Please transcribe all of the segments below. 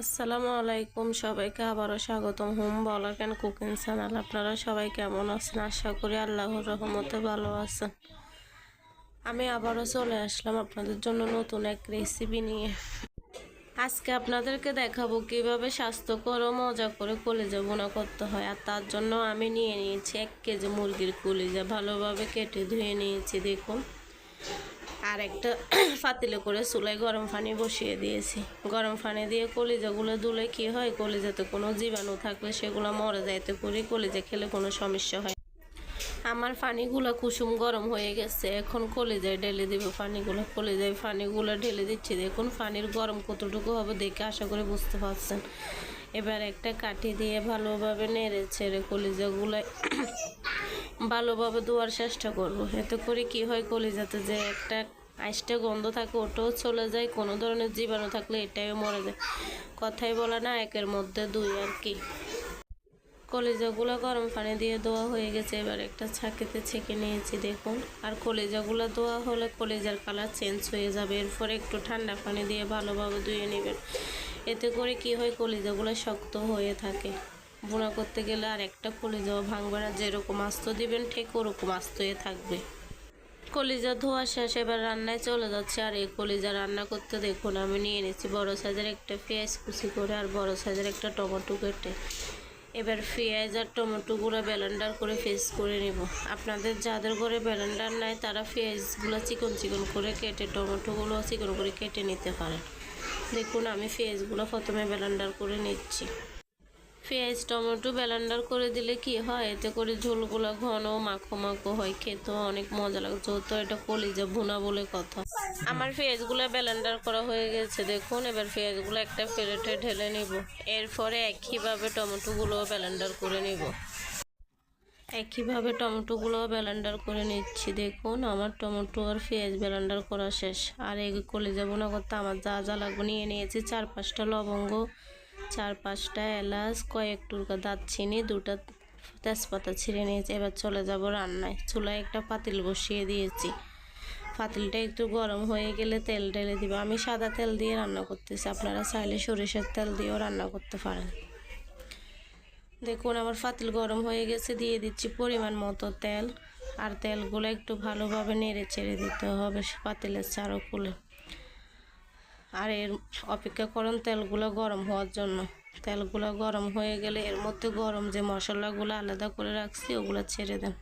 আসসালামু আলাইকুম, সবাইকে আবারও স্বাগতম। হোম, বলার ক্যান কুকিং চ্যানেল? আপনারা সবাই কেমন আছেন? আশা করি আল্লাহর রহমতে ভালো আছেন। আমি আবারও চলে আসলাম আপনাদের জন্য নতুন এক রেসিপি নিয়ে। আজকে আপনাদেরকে দেখাবো কীভাবে স্বাস্থ্যকর ও মজা করে কলিজা বোনা করতে হয়। আর তার জন্য আমি নিয়ে নিয়েছি এক কেজি মুরগির কলিজা। ভালোভাবে কেটে ধুয়ে নিয়েছি, দেখুন। আর একটা পাতিলে করে চুলায় গরম পানি বসিয়ে দিয়েছি। গরম পানি দিয়ে কলিজাগুলো দুলে কি হয়? কলিজাতে কোনো জীবাণু থাকলে সেগুলো মরে যাইতে করে কলিজা খেলে কোনো সমস্যা হয় আমার পানিগুলো কুসুম গরম হয়ে গেছে। এখন কলিজায় ঢেলে দিব পানিগুলো। কলিজায় পানিগুলো ঢেলে দিচ্ছি। দেখুন, পানির গরম কতটুকু হবে দেখে আশা করে বুঝতে পারছেন। এবার একটা কাঠি দিয়ে ভালোভাবে নেড়ে ছেড়ে কলিজাগুলো ভালোভাবে ধোয়ার চেষ্টা করব। এতে করে কি হয়, কলিজাতে যে একটা আইসটা গন্ধ থাকে, ওটাও চলে যায়। কোনো ধরনের জীবাণু থাকলে এটাও মরে যায়। কথাই বলা না, একের মধ্যে দুই আর কি। কলিজাগুলো গরম পানি দিয়ে ধোয়া হয়ে গেছে। এবার একটা ছাঁকিতে ছেঁকে নিয়েছি, দেখুন। আর কলিজাগুলো ধোয়া হলে কলিজার কালার চেঞ্জ হয়ে যাবে। এরপর একটু ঠান্ডা পানি দিয়ে ভালোভাবে ধুয়ে নেবেন। এতে করে কি হয়, কলিজাগুলো শক্ত হয়ে থাকে। বোনা করতে গেলে আর একটা কলিজাও ভাঙবে না, যেরকম আস্ত দিবেন ঠিক ওরকম আস্ত হয়ে থাকবে। কলিজা ধোয়া শেষ, এবার রান্নায় চলে যাচ্ছে, আর এই কলিজা রান্না করতে দেখুন, আমি নিয়ে নিচ্ছি বড় সাইজের একটা পেঁয়াজ কুচি করে আর বড় সাইজের একটা টমেটো কেটে। এবার পেঁয়াজ আর টমেটোগুলো ব্যালেন্ডার করে ফেস করে নেব। আপনাদের যাদের ঘরে ব্যালেন্ডার নাই, তারা পেঁয়াজগুলো চিকন চিকন করে কেটে, টমেটোগুলো চিকন করে কেটে নিতে পারেন। দেখুন, আমি পেঁয়াজগুলো প্রথমে ব্যালেন্ডার করে নিচ্ছি। পেঁয়াজ, টমেটো ব্যালেন্ডার করে দিলে কি হয়? এতে করে ঝোলগুলো ঘন, মাখো মাখো হয়, খেতেও অনেক মজা লাগে। যেহেতু এটা কলিজা ভুনা বলে কথা। আমার পেঁয়াজগুলো ব্যালেন্ডার করা হয়ে গেছে, দেখুন। এবার পেঁয়াজগুলো একটা প্লেটে ঢেলে নিব। এরপরে একইভাবে টমেটোগুলো ব্যালেন্ডার করে নিব। একইভাবে টমেটোগুলো ব্যালেন্ডার করে নিচ্ছি, দেখুন। আমার টমেটো আর পেঁয়াজ ব্যালেন্ডার করা শেষ। আর এই কলিজা বোনা করতে আমার যা যা লাগবে নিয়ে নিয়েছি। চার পাঁচটা লবঙ্গ চার পাঁচটা এলাচ, কয়েক টুকরা দারচিনি, দুটা তেজপাতা ছিঁড়ে নিয়েছি। এবার চলে যাব রান্নায়। চুলায় একটা পাতিল বসিয়ে দিয়েছি। পাতিলটা একটু গরম হয়ে গেলে তেল ঢেলে দিব। আমি সাদা তেল দিয়ে রান্না করতেছি। আপনারা চাইলে সরিষার তেল দিয়েও রান্না করতে পারেন। দেখুন, আমার পাতিল গরম হয়ে গেছে। দিয়ে দিচ্ছি পরিমাণ মতো তেল। আর তেলগুলো একটু ভালোভাবে নেড়ে চেড়ে দিতে হবে পাতিলের চারো খুলে আর এর অপেক্ষা করুন, তেলগুলো গরম হওয়ার জন্য। তেলগুলো গরম হয়ে গেলে এর মধ্যে গরম যে মশলাগুলো আলাদা করে রাখছি, ওগুলো ছেড়ে দেন।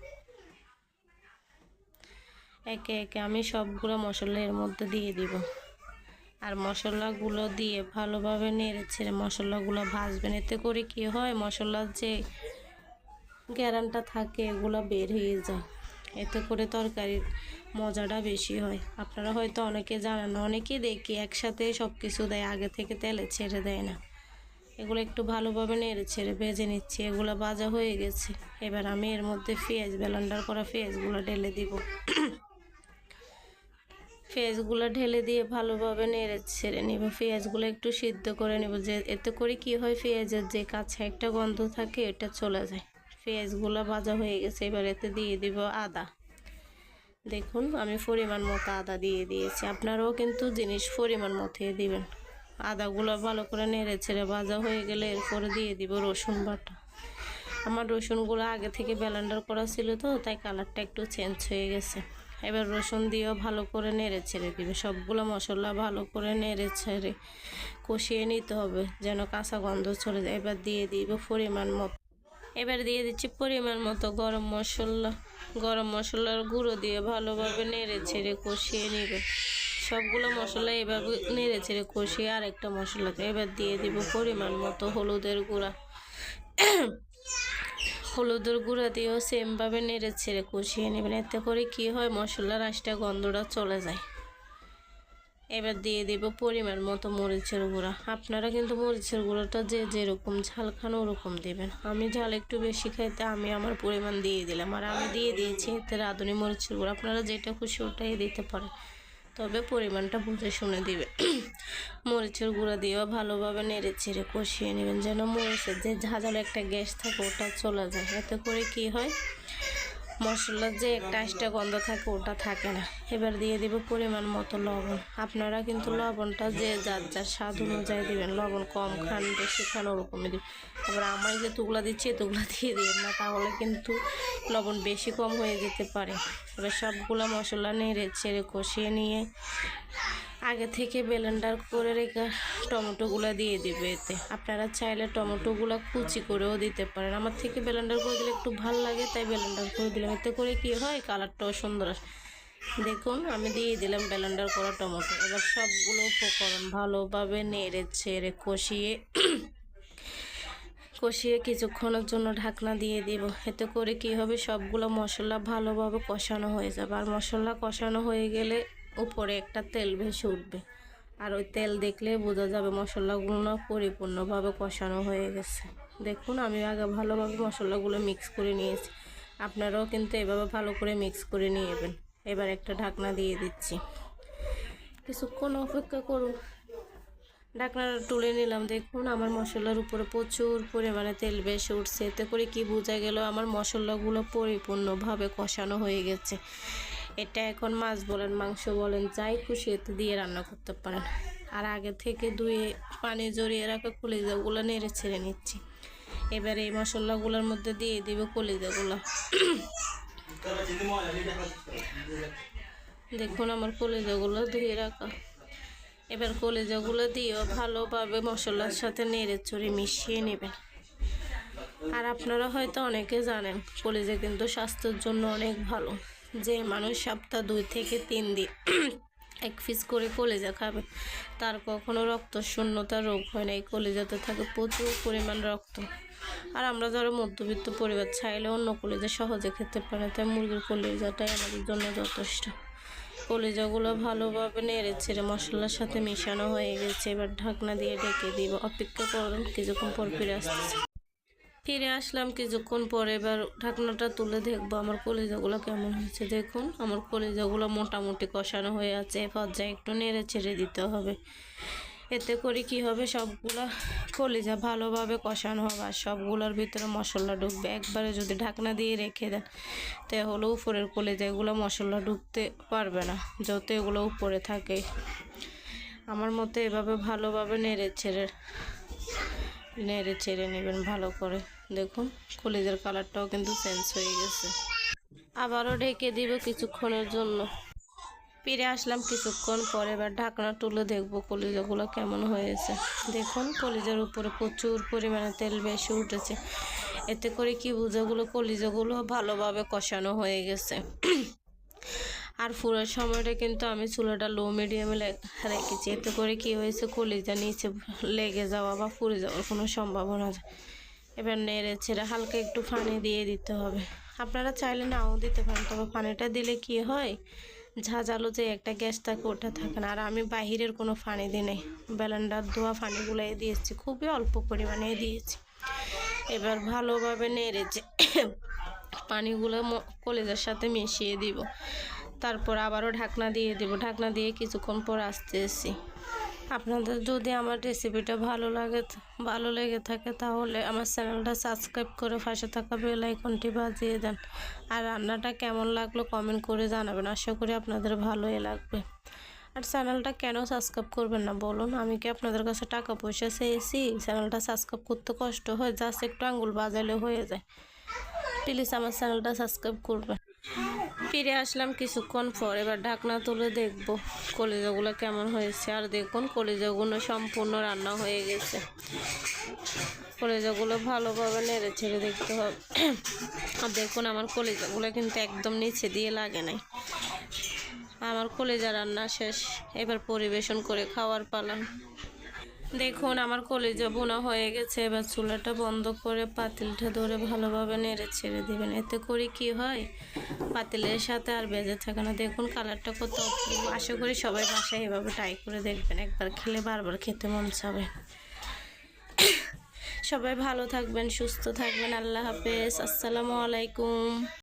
একে একে আমি সবগুলো মশলা এর মধ্যে দিয়ে দিব। আর মশলাগুলো দিয়ে ভালোভাবে নেড়ে ছেড়ে মশলাগুলো ভাজবেন। এতে করে কি হয়, মশলার যে গ্যারানটা থাকে, এগুলো বের হয়ে যায়। এতে করে তরকারির মজাটা বেশি হয়। আপনারা হয়তো অনেকে জানেন অনেকে দেখি একসাথে সব কিছু দেয়, আগে থেকে তেলে ছেড়ে দেয় না। এগুলো একটু ভালোভাবে নেড়ে ছেড়ে ভেজে নিচ্ছি, এগুলো ভাজা হয়ে গেছে। এবার আমি এর মধ্যে পেঁয়াজ ব্যালেন্ডার করা পেঁয়াজগুলো ঢেলে দিব। পেঁয়াজগুলো ঢেলে দিয়ে ভালোভাবে নেড়ে ছেড়ে নিব। পেঁয়াজগুলো একটু সিদ্ধ করে নেব। যে এতে করে কি হয়, পেঁয়াজের যে কাছে একটা গন্ধ থাকে, এটা চলে যায়। পেঁয়াজগুলো ভাজা হয়ে গেছে, এবার এতে দিয়ে দিব আদা। দেখুন, আমি পরিমাণ মতো আদা দিয়ে দিয়েছি। আপনারাও কিন্তু জিনিস পরিমাণ মতোই দিবেন। আদাগুলো ভালো করে নেড়ে ছেড়ে ভাজা হয়ে গেলে এরপরে দিয়ে দিব রসুন বাটা। আমার রসুনগুলো আগে থেকে ব্যালেন্ডার করা ছিল তো, তাই কালারটা একটু চেঞ্জ হয়ে গেছে। এবার রসুন দিয়েও ভালো করে নেড়ে ছেড়ে দিবে সবগুলো মশলা ভালো করে নেড়ে ছেড়ে কষিয়ে নিতে হবে, যেন কাঁচা গন্ধ চলে যায়। এবার দিয়ে দিব পরিমাণ মতো। এবার দিয়ে দিচ্ছি পরিমাণ মতো গরম মশলা। গরম মশলার গুঁড়ো দিয়ে ভালোভাবে নেড়ে ছেড়ে কষিয়ে নেবে। সবগুলো মশলা এভাবে নেড়ে ছেড়ে কষিয়ে আরেকটা একটা মশলা এবার দিয়ে দিব পরিমাণ মতো হলুদের গুঁড়া। হলুদের গুঁড়া দিয়েও সেমভাবে নেড়ে ছেড়ে কষিয়ে নেবেন। এতে করে কি হয়? মশলার আঁশটা গন্ধটা চলে যায়। এবার দিয়ে দেব পরিমাণ মতো মরিচের গুঁড়া। আপনারা কিন্তু মরিচের গুঁড়োটা যে যেরকম ঝাল খান ওরকম দেবেন। আমি ঝাল একটু বেশি খাইতে আমি আমার পরিমাণ দিয়ে দিলাম। আর আমি দিয়ে দিয়েছি এতে রাঁধুনি মরিচের গুঁড়ো। আপনারা যেটা খুশি ওটাই দিতে পারেন। তবে পরিমাণটা বুঝে শুনে দিবে মরিচের গুঁড়া দিয়েও ভালোভাবে নেড়ে ছেড়ে কষিয়ে নেবেন যেন মরিচের যে ঝাঁঝালো একটা গ্যাস থাকে ওটা চলে যায়। এতে করে কি হয়? মশলার যে একটা আষ্টা গন্ধ থাকে ওটা থাকে না। এবার দিয়ে দিব পরিমাণ মতো লবণ। আপনারা কিন্তু লবণটা যে যার যার স্বাদ অনুযায়ী দেবেন। লবণ কম খান, বেশি খান, ওরকমই দিবেন। আবার আমার যে তুগলা দিচ্ছি তুগলা দিয়ে দেবেন না, তাহলে কিন্তু লবণ বেশি কম হয়ে যেতে পারে। এবার সবগুলো মশলা নেড়ে ছেড়ে কষিয়ে নিয়ে আগে থেকে ব্লেন্ডার করে রেখে টমেটোগুলো দিয়ে দিবে এতে। আপনারা চাইলে টমেটোগুলো কুচি করেও দিতে পারেন। আমার থেকে ব্লেন্ডার করে দিলে একটু ভালো লাগে, তাই ব্লেন্ডার করে দিলাম। এতে করে কি হয় কালারটাও সুন্দর দেখুন, আমি দিয়ে দিলাম ব্লেন্ডার করা টমেটো। এবার সবগুলো উপকরণ ভালোভাবে নেড়ে ছেড়ে কষিয়ে কষিয়ে কিছুক্ষণের জন্য ঢাকনা দিয়ে দিব। এতে করে কি হবে, সবগুলো মশলা ভালোভাবে কষানো হয়ে যাবে। আর মশলা কষানো হয়ে গেলে উপরে একটা তেল ভেসে উঠবে। আর ওই তেল দেখলে বোঝা যাবে মশলাগুলো পরিপূর্ণভাবে কষানো হয়ে গেছে। দেখুন, আমি আগে ভালোভাবে মশলাগুলো মিক্স করে নিয়েছি। আপনারাও কিন্তু এভাবে ভালো করে মিক্স করে নিয়েবেন এবার একটা ঢাকনা দিয়ে দিচ্ছি। কিছুক্ষণ অপেক্ষা করুন। ঢাকনাটা তুলে নিলাম। দেখুন, আমার মশলার উপরে প্রচুর পরিমাণে তেল বেশি উঠছে। এতে করে কি বোঝা গেল, আমার মশলাগুলো পরিপূর্ণভাবে কষানো হয়ে গেছে। এটা এখন মাছ বলেন, মাংস বলেন, যাই খুশি এতে দিয়ে রান্না করতে পারেন। আর আগে থেকে ধুয়ে পানি জড়িয়ে রাখা কলিজাগুলো নেড়ে ছেড়ে নিচ্ছি। এবার এই মশলাগুলোর মধ্যে দিয়ে দিব কলিজাগুলো। দেখুন আমার কলিজাগুলো ধুয়ে রাখা। এবার কলিজাগুলো দিয়েও ভালোভাবে মশলার সাথে নেড়ে চড়ে মিশিয়ে নেবেন। আর আপনারা হয়তো অনেকে জানেন, কলিজা কিন্তু স্বাস্থ্যের জন্য অনেক ভালো। যে মানুষ সপ্তাহ দুই থেকে তিন দিন এক পিস করে কলেজা খাবে, তার কখনো রক্ত শূন্যতা রোগ হয় না। এই কলেজাতে থাকে প্রচুর পরিমাণ রক্ত। আর আমরা যারা মধ্যবিত্ত পরিবার, চাইলে অন্য কলিজা সহজে খেতে পারে। তাই মুরগির কলেজাটাই আমাদের জন্য যথেষ্ট। কলেজাগুলো ভালোভাবে নেড়ে ছেড়ে মশলার সাথে মেশানো হয়ে গেছে। এবার ঢাকনা দিয়ে ঢেকে দিব। অপেক্ষা করুন কিছুক্ষণ পর ফিরে আসতেছে ফিরে আসলাম কিছুক্ষণ পরে, এবার ঢাকনাটা তুলে দেখব আমার কলিজাগুলো কেমন হয়েছে। দেখুন, আমার কলিজাগুলো মোটামুটি কষানো হয়ে আছে পর্যায়ে একটু নেড়ে ছেড়ে দিতে হবে। এতে করে কি হবে, সবগুলা কলিজা ভালোভাবে কষানো হবে আর সবগুলোর ভিতরে মশলা ঢুকবে। একবারে যদি ঢাকনা দিয়ে রেখে দেন, তাহলে উপরের কলিজা এগুলো মশলা ঢুকতে পারবে না, যত এগুলো উপরে থাকে। আমার মতে এভাবে ভালোভাবে নেড়ে ছেড়ে নেড়ে ছেড়ে নেবেন ভালো করে। দেখুন, কলিজার কালারটাও কিন্তু চেঞ্জ হয়ে গেছে। আবারও ঢেকে দিব কিছুক্ষণের জন্য। ফিরে আসলাম কিছুক্ষণ পরে এবার ঢাকনা তুলে দেখব কলিজাগুলো কেমন হয়েছে। দেখুন, কলিজার উপরে প্রচুর পরিমাণে তেল বেশি উঠেছে। এতে করে কি বুঝাগুলো কলিজাগুলো ভালোভাবে কষানো হয়ে গেছে। আর ফুরার সময়টা কিন্তু আমি চুলাটা লো মিডিয়ামে রেখেছি। এতে করে কি হয়েছে, কলিজা নিচে লেগে যাওয়া বা পুড়ে যাওয়ার কোনো সম্ভাবনা এবার নেড়ে ছেড়ে হালকা একটু পানি দিয়ে দিতে হবে। আপনারা চাইলে নাও দিতে পারেন, তবে পানিটা দিলে কি হয়, ঝাঁঝালো যে একটা গ্যাস থাকে ওটা থাকে না। আর আমি বাহিরের কোনো পানি দিই নাই। ব্যালেন্ডার ধোয়া পানিগুলো দিয়েছি, খুবই অল্প পরিমাণে দিয়েছি। এবার ভালোভাবে নেড়েছে পানিগুলো কলিজার সাথে মিশিয়ে দিব। তারপর আবারও ঢাকনা দিয়ে দিব। ঢাকনা দিয়ে কিছুক্ষণ পর আসতে আসতেছি। আপনাদের যদি আমার রেসিপিটা ভালো লাগে ভালো লেগে থাকে তাহলে আমার চ্যানেলটা সাবস্ক্রাইব করে পাশে থাকা বেল আইকনটি বাজিয়ে দেন। আর রান্নাটা কেমন লাগল কমেন্ট করে জানাবেন। আশা করি আপনাদের ভালোই লাগবে। আর চ্যানেলটা কেন সাবস্ক্রাইব করবেন না বলুন? আমি কি আপনাদের কাছে টাকা পয়সা চেয়েছি? চ্যানেলটা সাবস্ক্রাইব করতে কষ্ট হয়? জাস্ট একটু আঙ্গুল বাজালে হয়ে যায়। প্লিজ আমার চ্যানেলটা সাবস্ক্রাইব করবেন। ফিরে আসলাম কিছুক্ষণ পর। এবার ঢাকনা তুলে দেখব কলিজাগুলো কেমন হয়েছে। আর দেখুন, কলিজাগুলো সম্পূর্ণ রান্না হয়ে গেছে। কলিজাগুলো ভালোভাবে নেড়ে ছেড়ে দেখতে হবে। আর দেখুন, আমার কলিজাগুলো কিন্তু একদম নিচে দিয়ে লাগে নাই। আমার কলিজা রান্না শেষ। এবার পরিবেশন করে খাওয়ার পালাম দেখুন, আমার কলিজা বোনা হয়ে গেছে। এবার চুলাটা বন্ধ করে পাতিলটা ধরে ভালোভাবে নেড়ে ছেড়ে দেবেন। এতে করে কি হয়? পাতিলের সাথে আর বেজে থাকে না। দেখুন, কালারটা কত আশা করি সবাই বাসায় এভাবে ট্রাই করে দেখবেন। একবার খেলে বারবার খেতে মন চাবে। সবাই ভালো থাকবেন, সুস্থ থাকবেন। আল্লাহ হাফেজ। আসসালামু আলাইকুম।